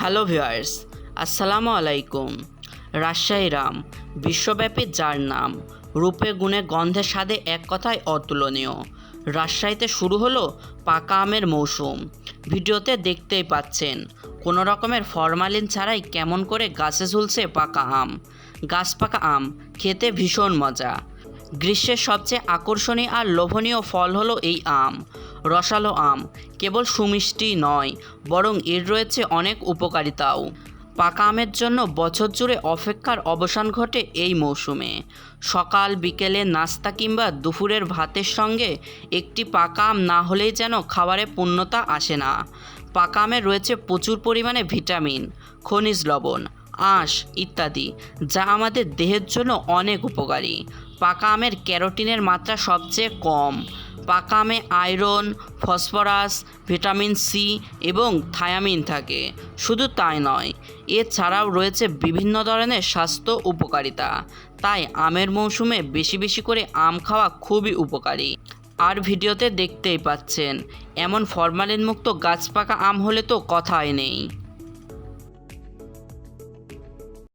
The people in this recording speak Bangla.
হ্যালো ভিউয়ার্স, আসসালামু আলাইকুম। রাজশাহী রাম, বিশ্বব্যাপী যার নাম, রূপে গুণে গন্ধে স্বাদে এক কথায় অতুলনীয়। রাজশাহীতে শুরু হলো পাকা আমের মৌসুম। ভিডিওতে দেখতেই পাচ্ছেন, কোনো রকমের ফরমালিন ছাড়াই কেমন করে গাছে ঝুলছে পাকা আম। গাছ পাকা আম, খেতে ভীষণ মজা। গ্রীষ্মের সবচেয়ে আকর্ষণীয় আর লোভনীয় ফল হলো এই আম। রসালো আম কেবল সুমিষ্টি নয়, বরং এর রয়েছে অনেক উপকারিতাও। পাকা আমের জন্য বছর জুড়ে অপেক্ষার অবসান ঘটে এই মৌসুমে। সকাল, বিকেলে নাস্তা কিংবা দুপুরের ভাতের সঙ্গে একটি পাকা আম না হলেই যেন খাবারে পূর্ণতা আসে না। পাকা আমে রয়েছে প্রচুর পরিমাণে ভিটামিন, খনিজ লবণ, আঁশ ইত্যাদি, যা আমাদের দেহের জন্য অনেক উপকারী। পাকা আমের ক্যারোটিনের মাত্রা সবচেয়ে কম। পাকা আমে আয়রন, ফসফরাস, ভিটামিন সি এবং থায়ামিন থাকে। শুধু তাই নয়, এছাড়াও রয়েছে বিভিন্ন ধরনের স্বাস্থ্য উপকারিতা। তাই আমের মৌসুমে বেশি বেশি করে আম খাওয়া খুবই উপকারী। আর ভিডিওতে দেখতেই পাচ্ছেন, এমন ফরমালিন মুক্ত গাছ পাকা আম হলে তো কথাই নেই।